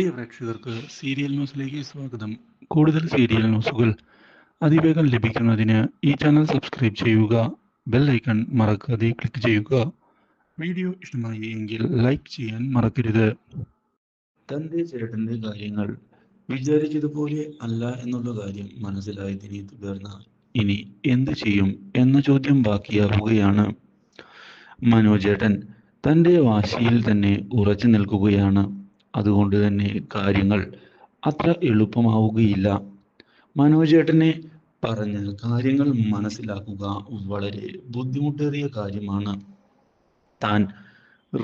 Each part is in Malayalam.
പ്രിയ പ്രേക്ഷകർക്ക് സീരിയൽ ന്യൂസിലേക്ക് സ്വാഗതം. കൂടുതൽ സീരിയൽ ന്യൂസുകൾ അതിവേഗം ലഭിക്കുന്നതിന് ഈ ചാനൽ സബ്സ്ക്രൈബ് ചെയ്യുക ബെൽ ഐക്കൺ മറക്കാതെ ക്ലിക്ക് ചെയ്യുക. വീഡിയോ ഇഷ്ടമായി എങ്കിൽ ലൈക്ക് ചെയ്യാൻ മറക്കരുത്. തന്റെ ചേട്ടന്റെ കാര്യങ്ങൾ വിചാരിച്ചതുപോലെ അല്ല എന്നുള്ള കാര്യം മനസ്സിലായതിനെ തുടർന്ന് ഇനി എന്ത് ചെയ്യും എന്ന ചോദ്യം ബാക്കിയാവുകയാണ്. മനോജേട്ടൻ തന്റെ വാശിയിൽ തന്നെ ഉറച്ചു നിൽക്കുകയാണ്. അതുകൊണ്ട് തന്നെ കാര്യങ്ങൾ അത്ര എളുപ്പമാവുകയില്ല. മനോജേട്ടനെ പറഞ്ഞ കാര്യങ്ങൾ മനസ്സിലാക്കുക വളരെ ബുദ്ധിമുട്ടേറിയ കാര്യമാണ്. താൻ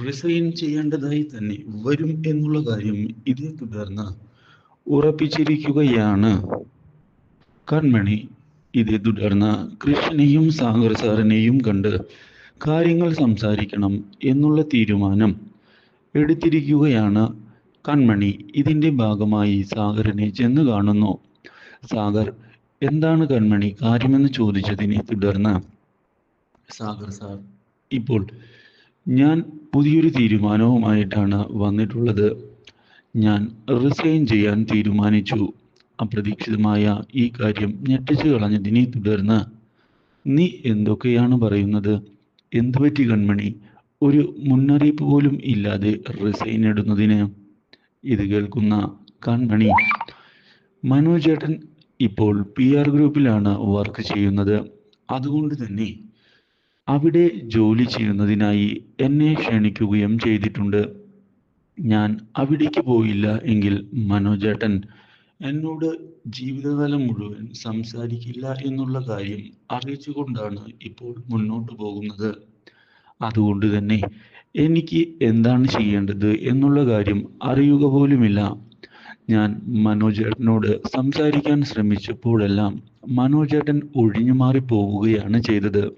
റിസൈൻ ചെയ്യേണ്ടതായി തന്നെ വരും എന്നുള്ള കാര്യം ഇതേ തുടർന്ന് ഉറപ്പിച്ചിരിക്കുകയാണ്. കൺമണി ഇതേ തുടർന്ന് കൃഷ്ണനെയും സാഗർ സാറിനെയും കണ്ട് കാര്യങ്ങൾ സംസാരിക്കണം എന്നുള്ള തീരുമാനം എടുത്തിരിക്കുകയാണ്. കൺമണി ഇതിന്റെ ഭാഗമായി സാഗറിനെ ചെന്ന് കാണുന്നു. സാഗർ എന്താണ് കൺമണി കാര്യമെന്ന് ചോദിച്ചതിനെ തുടർന്ന് സാഗർ സാർ. ഇപ്പോൾ ഞാൻ പുതിയൊരു തീരുമാനവുമായിട്ടാണ് വന്നിട്ടുള്ളത്. ഞാൻ റിസൈൻ ചെയ്യാൻ തീരുമാനിച്ചു. അപ്രതീക്ഷിതമായ ഈ കാര്യം ഞെട്ടിച്ചു കളഞ്ഞതിനെ തുടർന്ന് നീ എന്തൊക്കെയാണ് പറയുന്നത്? എന്തുപറ്റി കൺമണി? ഒരു മുന്നറിയിപ്പ് പോലും ഇല്ലാതെ റിസൈൻ ഇടുന്നതിന് ഇത് കേൾക്കുന്ന കൺമണി മനോജേട്ടൻ ഇപ്പോൾ പി ആർ ഗ്രൂപ്പിലാണ് വർക്ക് ചെയ്യുന്നത്. അതുകൊണ്ട് തന്നെ അവിടെ ജോലി ചെയ്യുന്നതിനായി എന്നെ ക്ഷണിക്കുകയും ചെയ്തിട്ടുണ്ട്. ഞാൻ അവിടേക്ക് പോയില്ല എങ്കിൽ മനോജേട്ടൻ എന്നോട് ജീവിതകാലം മുഴുവൻ സംസാരിക്കില്ല എന്നുള്ള കാര്യം അറിയിച്ചുകൊണ്ടാണ് ഇപ്പോൾ മുന്നോട്ട് പോകുന്നത്. അതുകൊണ്ട് തന്നെ എനിക്ക് എന്താണ് ചെയ്യേണ്ടത് എന്നുള്ള കാര്യം അറിയുക പോലുമില്ല. ഞാൻ മനോജേട്ടനോട് സംസാരിക്കാൻ ശ്രമിച്ചപ്പോഴെല്ലാം മനോജേട്ടൻ ഒഴിഞ്ഞു മാറി പോവുകയാണ് ചെയ്തത്.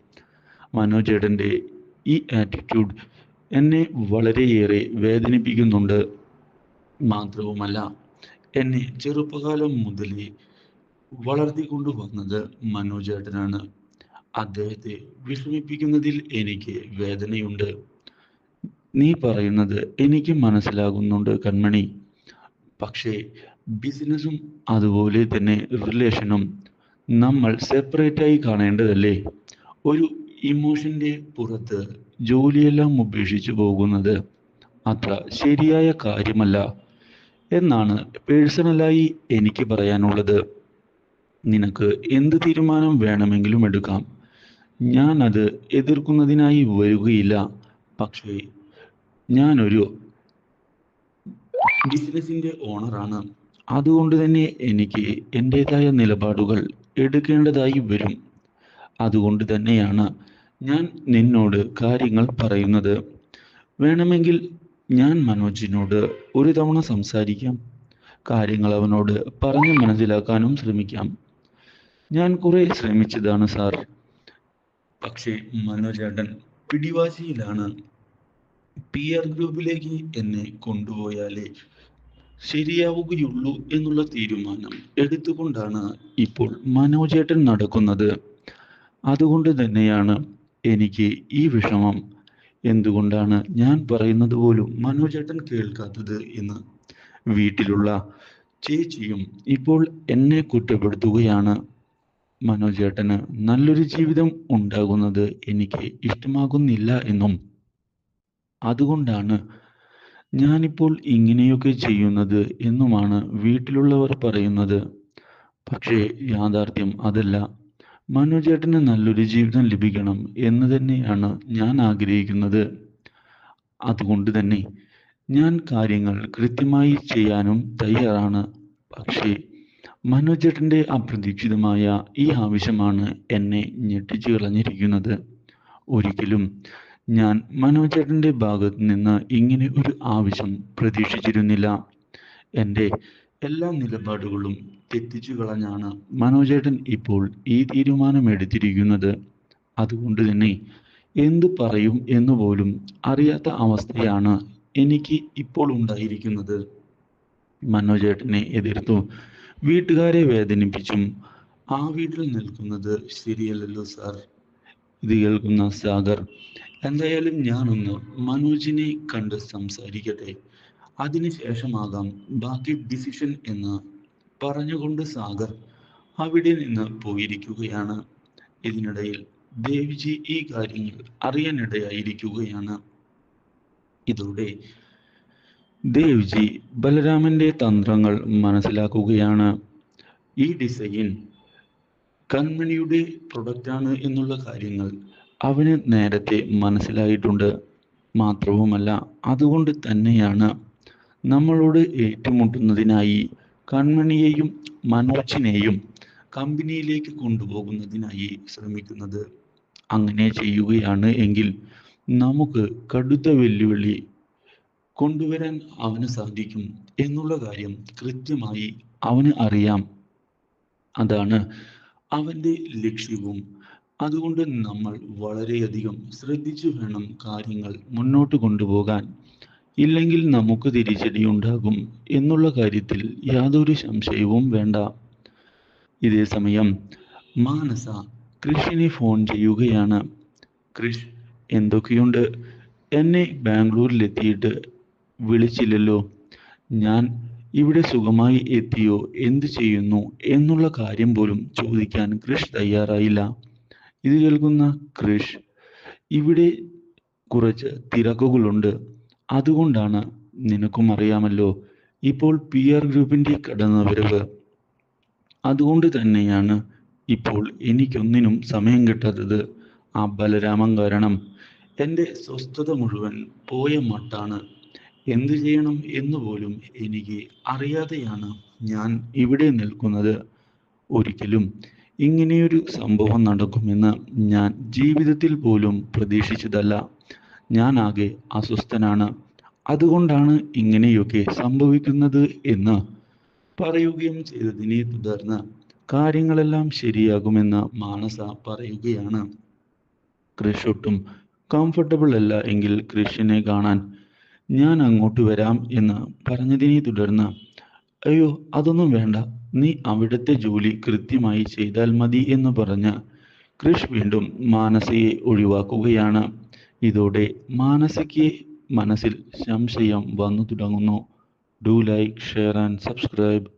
മനോജേട്ടന്റെ ഈ ആറ്റിറ്റ്യൂഡ് എന്നെ വളരെയേറെ വേദനിപ്പിക്കുന്നുണ്ട്. മാത്രവുമല്ല എന്നെ ചെറുപ്പകാലം മുതലേ വളർത്തിക്കൊണ്ടുവന്നത് മനോജേട്ടനാണ്. അദ്ദേഹത്തെ വിഷമിപ്പിക്കുന്നതിൽ എനിക്ക് വേദനയുണ്ട്. നീ പറയുന്നത് എനിക്ക് മനസ്സിലാകുന്നുണ്ട് കൺമണി. പക്ഷേ ബിസിനസ്സും അതുപോലെ തന്നെ റിലേഷനും നമ്മൾ സെപ്പറേറ്റ് ആയി കാണേണ്ടതല്ലേ? ഒരു ഇമോഷന്റെ പുറത്ത് ജോലിയെല്ലാം ഉപേക്ഷിച്ചു പോകുന്നത് അത്ര ശരിയായ കാര്യമല്ല എന്നാണ് പേഴ്സണലായി എനിക്ക് പറയാനുള്ളത്. നിനക്ക് എന്ത് തീരുമാനം വേണമെങ്കിലും എടുക്കാം. ഞാൻ അത് എതിർക്കുന്നതിനായി വരികയില്ല. പക്ഷേ ഞാനൊരു ബിസിനസിന്റെ ഓണറാണ്. അതുകൊണ്ട് തന്നെ എനിക്ക് എന്റെതായ നിലപാടുകൾ എടുക്കേണ്ടതായി വരും. അതുകൊണ്ട് തന്നെയാണ് ഞാൻ നിന്നോട് കാര്യങ്ങൾ പറയുന്നത്. വേണമെങ്കിൽ ഞാൻ മനോജിനോട് ഒരു തവണ സംസാരിക്കാം. കാര്യങ്ങൾ അവനോട് പറഞ്ഞ് മനസ്സിലാക്കാനും ശ്രമിക്കാം. ഞാൻ കുറെ ശ്രമിച്ചതാണ് സാർ. പക്ഷേ മനോജേട്ടൻ പിടിവാശിയിലാണ്. പി ആർ ഗ്രൂപ്പിലേക്ക് എന്നെ കൊണ്ടുപോയാലേ ശരിയാവുകയുള്ളൂ എന്നുള്ള തീരുമാനം എടുത്തുകൊണ്ടാണ് ഇപ്പോൾ മനോജേട്ടൻ നടക്കുന്നത്. അതുകൊണ്ട് തന്നെയാണ് എനിക്ക് ഈ വിഷമം. എന്തുകൊണ്ടാണ് ഞാൻ പറയുന്നത് പോലും മനോജേട്ടൻ കേൾക്കാത്തത് എന്ന്. വീട്ടിലുള്ള ചേച്ചിയും ഇപ്പോൾ എന്നെ കുറ്റപ്പെടുത്തുകയാണ്. മനോജേട്ടന് നല്ലൊരു ജീവിതം ഉണ്ടാകുന്നത് എനിക്ക് ഇഷ്ടമാകുന്നില്ല എന്നും അതുകൊണ്ടാണ് ഞാനിപ്പോൾ ഇങ്ങനെയൊക്കെ ചെയ്യുന്നത് എന്നുമാണ് വീട്ടിലുള്ളവർ പറയുന്നത്. പക്ഷേ യാഥാർത്ഥ്യം അതല്ല. മനുചേട്ടന് നല്ലൊരു ജീവിതം ലഭിക്കണം എന്ന് തന്നെയാണ് ഞാൻ ആഗ്രഹിക്കുന്നത്. അതുകൊണ്ട് തന്നെ ഞാൻ കാര്യങ്ങൾ കൃത്യമായി ചെയ്യാനും തയ്യാറാണ്. പക്ഷേ മനോജേട്ടന്റെ അപ്രതീക്ഷിതമായ ഈ ആവശ്യമാണ് എന്നെ ഞെട്ടിച്ചു കളഞ്ഞിരിക്കുന്നത്. ഒരിക്കലും ഞാൻ മനോജേട്ടന്റെ ഭാഗത്ത് നിന്ന് ഇങ്ങനെ ഒരു ആവശ്യം പ്രതീക്ഷിച്ചിരുന്നില്ല. എന്റെ എല്ലാ നിലപാടുകളും തെറ്റിച്ചു കളഞ്ഞാണ് മനോജേട്ടൻ ഇപ്പോൾ ഈ തീരുമാനം എടുത്തിരിക്കുന്നത് അതുകൊണ്ട് തന്നെ എന്ത് പറയും എന്ന് പോലും അറിയാത്ത അവസ്ഥയാണ് എനിക്ക് ഇപ്പോൾ ഉണ്ടായിരിക്കുന്നത്. മനോജേട്ടനെ എതിർത്തു. വീട്ടുകാരെ വേദനിപ്പിച്ചും ആ വീട്ടിൽ നിൽക്കുന്നത് ശരിയല്ലല്ലോ സാർ. ഇത് കേൾക്കുന്ന സാഗർ എന്തായാലും ഞാനൊന്ന് മനോജിനെ കണ്ട് സംസാരിക്കട്ടെ. അതിനുശേഷമാകാം ബാക്കി ഡിസിഷൻ എന്ന് പറഞ്ഞുകൊണ്ട് സാഗർ അവിടെ നിന്ന് പോയിരിക്കുകയാണ്. ഇതിനിടയിൽ ദേവിജി ഈ കാര്യങ്ങൾ അറിയാനിടയായിരിക്കുകയാണ്. ഇതോടെ ദേവ്ജി ബലരാമന്റെ തന്ത്രങ്ങൾ മനസ്സിലാക്കുകയാണ്. ഈ ഡിസൈൻ കൺമണിയുടെ പ്രൊഡക്റ്റാണ് എന്നുള്ള കാര്യങ്ങൾ അവന് നേരത്തെ മനസ്സിലായിട്ടുണ്ട് മാത്രവുമല്ല അതുകൊണ്ട് തന്നെയാണ് നമ്മളോട് ഏറ്റുമുട്ടുന്നതിനായി കൺമണിയെയും മനോജിനെയും കമ്പനിയിലേക്ക് കൊണ്ടുപോകുന്നതിനായി ശ്രമിക്കുന്നത്. അങ്ങനെ ചെയ്യുകയാണ് എങ്കിൽ നമുക്ക് കടുത്ത വെല്ലുവിളി കൊണ്ടുവരാൻ അവന് സാധിക്കും എന്നുള്ള കാര്യം കൃത്യമായി അവന് അറിയാം. അതാണ് അവന്റെ ലക്ഷ്യവും അതുകൊണ്ട് നമ്മൾ വളരെയധികം ശ്രദ്ധിച്ചു വേണം കാര്യങ്ങൾ മുന്നോട്ട് കൊണ്ടുപോകാൻ. ഇല്ലെങ്കിൽ നമുക്ക് തിരിച്ചടി ഉണ്ടാകും എന്നുള്ള കാര്യത്തിൽ യാതൊരു സംശയവും വേണ്ട. ഇതേ സമയം മാനസ കൃഷിനെ ഫോൺ ചെയ്യുകയാണ്. കൃഷ് എന്തൊക്കെയുണ്ട്? എന്നെ ബാംഗ്ലൂരിലെത്തിയിട്ട് വിളിച്ചില്ലല്ലോ. ഞാൻ ഇവിടെ സുഖമായി എത്തിയോ? എന്ത് ചെയ്യുന്നു? എന്നുള്ള കാര്യം പോലും ചോദിക്കാൻ കൃഷ് തയ്യാറായില്ല. ഇത് കേൾക്കുന്ന ക്രിഷ് ഇവിടെ കുറച്ച് തിരക്കുകളുണ്ട്. അതുകൊണ്ടാണ് നിനക്കും അറിയാമല്ലോ ഇപ്പോൾ പി ആർ ഗ്രൂപ്പിന്റെ കടന്നുവരവ് അതുകൊണ്ട് തന്നെയാണ് ഇപ്പോൾ എനിക്കൊന്നിനും സമയം കിട്ടാത്തത്. ആ ബലരാമൻ കാരണം എന്റെ സ്വസ്ഥത മുഴുവൻ പോയ മട്ടാണ്. എന്തു ചെയ്യണം എന്ന് പോലും എനിക്ക് അറിയാതെയാണ് ഞാൻ ഇവിടെ നിൽക്കുന്നത്. ഒരിക്കലും ഇങ്ങനെയൊരു സംഭവം നടക്കുമെന്ന് ഞാൻ ജീവിതത്തിൽ പോലും പ്രതീക്ഷിച്ചതല്ല. ഞാൻ ആകെ അസ്വസ്ഥനാണ്. അതുകൊണ്ടാണ് ഇങ്ങനെയൊക്കെ സംഭവിക്കുന്നത് എന്ന് പറയുകയും ചെയ്തതിനെ തുടർന്ന് കാര്യങ്ങളെല്ലാം ശരിയാകുമെന്ന് മാനസ പറയുകയാണ്. ക്രിഷ് ഒട്ടും കംഫർട്ടബിൾ അല്ല എങ്കിൽ കൃഷിനെ കാണാൻ ഞാൻ അങ്ങോട്ട് വരാം എന്ന് പറഞ്ഞതിനെ തുടർന്ന് അയ്യോ അതൊന്നും വേണ്ട. നീ അവിടുത്തെ ജോലി കൃത്യമായി ചെയ്താൽ മതി എന്ന് പറഞ്ഞ് കൃഷ് വീണ്ടും മാനസയെ ഒഴിവാക്കുകയാണ്. ഇതോടെ മാനസയ്ക്ക് മനസ്സിൽ സംശയം വന്നു തുടങ്ങുന്നു. Do like share and subscribe.